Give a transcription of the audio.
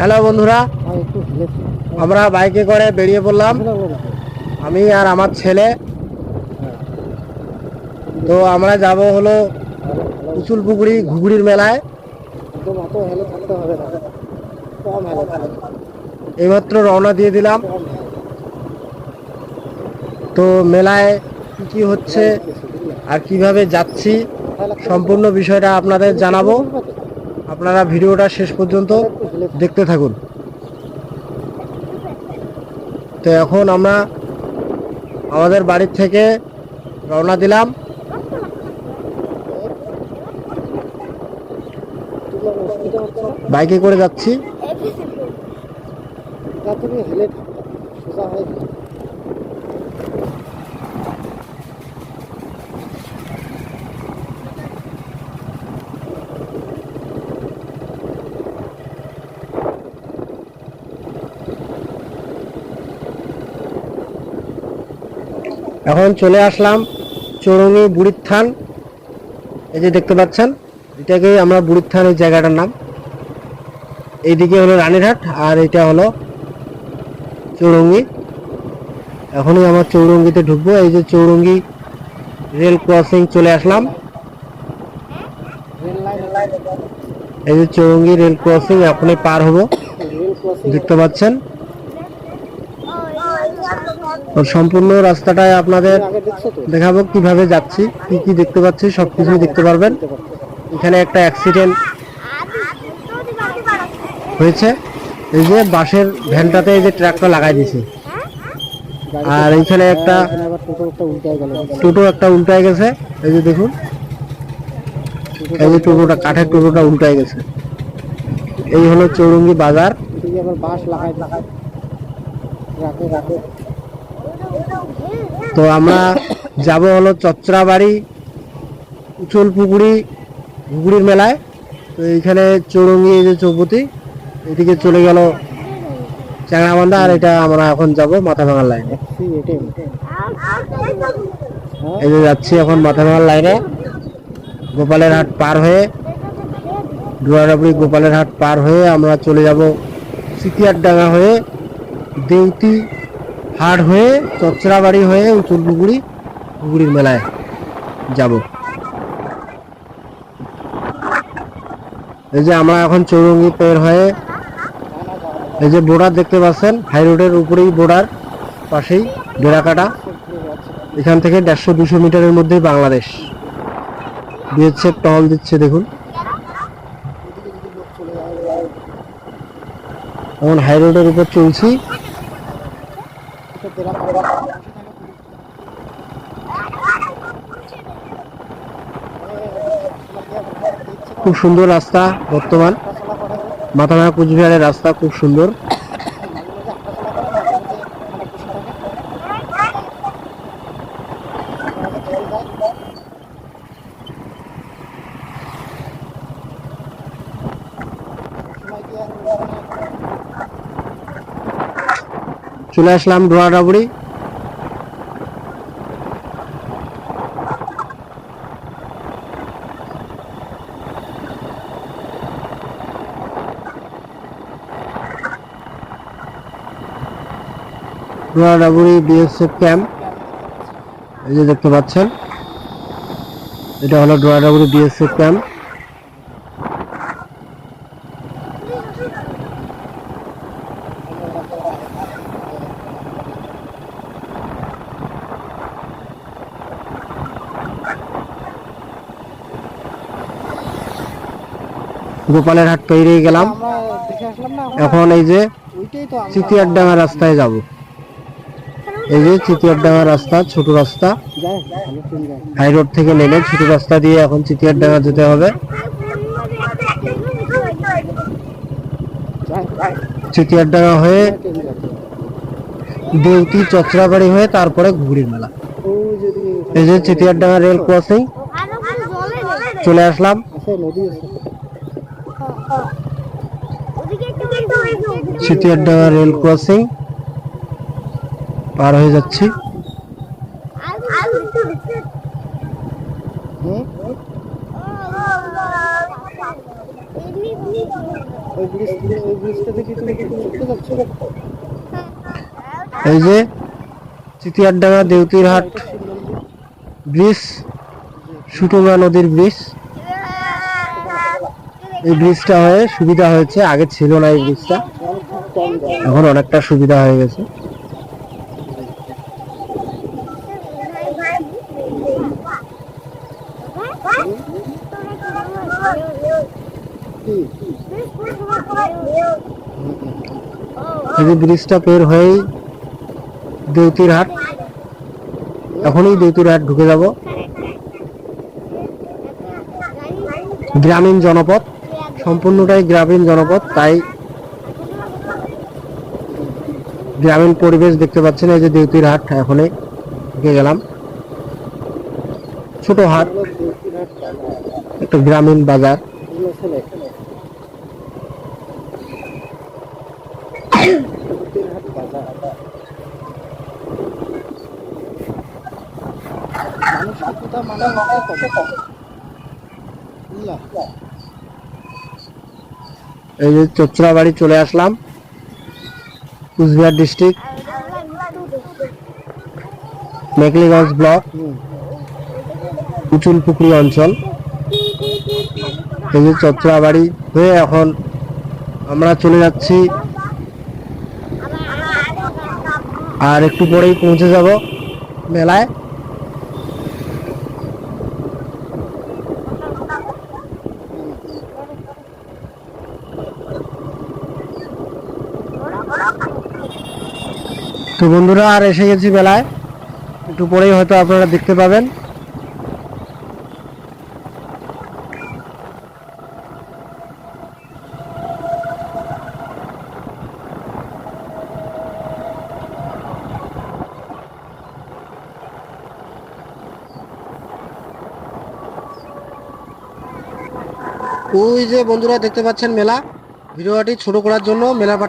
Hello বন্ধুরা, আমরা বাইকে করে বেরিয়ে পড়লাম। আমি আর আমার ছেলে। তো আমরা যাব হলো পুকুরি ঘুগড়ির মেলায়। এইমাত্র রওনা দিয়ে দিলাম। তো মেলায় কি কি হচ্ছে আর কীভাবে যাচ্ছি সম্পূর্ণ বিষয়টা আপনাদের জানাব। আপনারা ভিডিওটা শেষ পর্যন্ত দেখতে থাকুন তো এখন আমরা আমাদের বাড়ির থেকে রওনা দিলাম বাইকে করে যাচ্ছি এটা তুমি হেলে সোজা হয়ে যাবে। এখন চলে আসলাম চৌরঙ্গি বুড়ির থান। এই যে দেখতে পাচ্ছেন এটাকেই আমরা বুড়ির থান এই জায়গাটার নাম। এইদিকে হলো রানীরহাট আর এটা হলো চৌরঙ্গি। এখনই আমার চৌরঙ্গিতে ঢুকবো। এই যে চৌরঙ্গি রেল ক্রসিং চলে আসলাম। এই যে চৌরঙ্গি রেল ক্রসিং এখনই পার হব। দেখতে পাচ্ছেন সম্পূর্ণ রাস্তাটায় আপনাদের দেখাবো কীভাবে যাচ্ছি, কি কি দেখতে পাচ্ছি, সবকিছুই দেখতে পারবেন। এখানে একটা অ্যাক্সিডেন্ট হয়েছে। এই যে বাসের ভ্যানটাতে এই যে ট্রাকটা লাগাই গাড়িতে- আর এইখানে একটা টোটো একটা উল্টায় গেছে। এই যে দেখুন, এই যে টোটোটা, কাঠের টোটোটা উল্টায় গেছে। এই হলো চৌরঙ্গি বাজার। বাস লাগাই লাগাই রাখে রাখে। তো আমরা যাব হলো চচ্চড়াবাড়ি উচল পুকুরি ঘুগুড়ির মেলায়। তো এইখানে চৌরঙ্গি এই যে চৌপতি, এদিকে চলে গেল চ্যাংরাবান্ধা আর এটা আমরা এখন যাব মাথা ভাঙার লাইনে এই যে যাচ্ছি এখন মাথা ভাঙার লাইনে গোপালের হাট পার হয়ে ডুয়ারাবড়ি গোপালের হাট পার হয়ে আমরা চলে যাব সিকিয়ার ডাঙ্গা হয়ে দেউতি হাট হয়ে, চচ্চড়াবাড়ি হয়ে উচল পুকুরি, পুকুরির মেলায় যাব। এই যে আমরা এখন চৌরঙ্গি পের হয়ে, এই যে বোর্ডার দেখতে পাচ্ছেন, হাই রোডের উপরেই বোর্ডার, পাশেই ডেরাকাটা এখান থেকে দেড়শো দুশো মিটারের মধ্যেই বাংলাদেশ। বিএসএফ টহল দিচ্ছে, দেখুন। এখন হাই রোডের উপর চলছি। খুব সুন্দর রাস্তা বর্তমান। মাথাভাঙা কুচবিহারের রাস্তা খুব সুন্দর। চলে আসলাম ডোয়াডাবড়ি ডোয়াডাবড়ি বিএসএফ ক্যাম্প। এই যে দেখতে পাচ্ছেন, এটা হলো ডোয়াডাবড়ি বিএসএফ ক্যাম্প। গোপালের হাট পেরিয়ে গেলাম। এখন এই যে চিতিয়ারডাঙ্গা রাস্তায় যাব। এই যে চিতিয়ারডাঙ্গা রাস্তা, ছোট রাস্তা। হাই রোড থেকে নেমে ছোট রাস্তা দিয়ে এখন চিতিয়ারডাঙ্গা যেতে হবে। চিতিয়ারডাঙ্গা হয়ে দেউতি চচড়াবাড়ি হয়ে তারপরে ঘুগড়ির মেলা। এই যে চিতিয়ারডাঙ্গা রেল ক্রসিং চলে আসলাম। চিতিয়ারডাঙ্গা রেল ক্রসিং পার হয়ে যাচ্ছি। এই যে চিতিয়ারডাঙ্গা দেউতিরহাট ব্রিজ সুটুঙ্গা নদীর ব্রিজ। এই ব্রিজটা হয়ে সুবিধা হয়েছে, আগে ছিল না এই ব্রিজটা এখন অনেকটা সুবিধা হয়ে গেছে। এই ব্রিজটা পের হয়েই দেউতিরহাট এখনই দেউতিরহাট ঢুকে যাব। গ্রামীণ জনপদ। সম্পূর্ণটাই গ্রামীণ জনপদ, তাই গ্রামীণ পরিবেশ দেখতে পাচ্ছেন, এই যে দেউতির হাট, এখনই ঢুকে গেলাম। ছোট হাট, একটা গ্রামীণ বাজার। মানুষ মানে কম? বুঝলা এই যে চোচরা বাড়ি চলে আসলাম, কুচবিহার ডিস্ট্রিক্ট মেকলিগঞ্জ ব্লক হুম উচুল পুকুরি অঞ্চল। এই যে চত্রা বাড়ি হয়ে এখন আমরা চলে যাচ্ছি। আর একটু পরেই পৌঁছে যাব মেলায়। তো বন্ধুরা, আর এসে গেছি মেলায়। একটু পরেই হয়তো আপনারা দেখতে পাবেন। ওই যে বন্ধুরা, দেখতে পাচ্ছেন মেলা। ভিডিওটি ছোট করার জন্য মেলা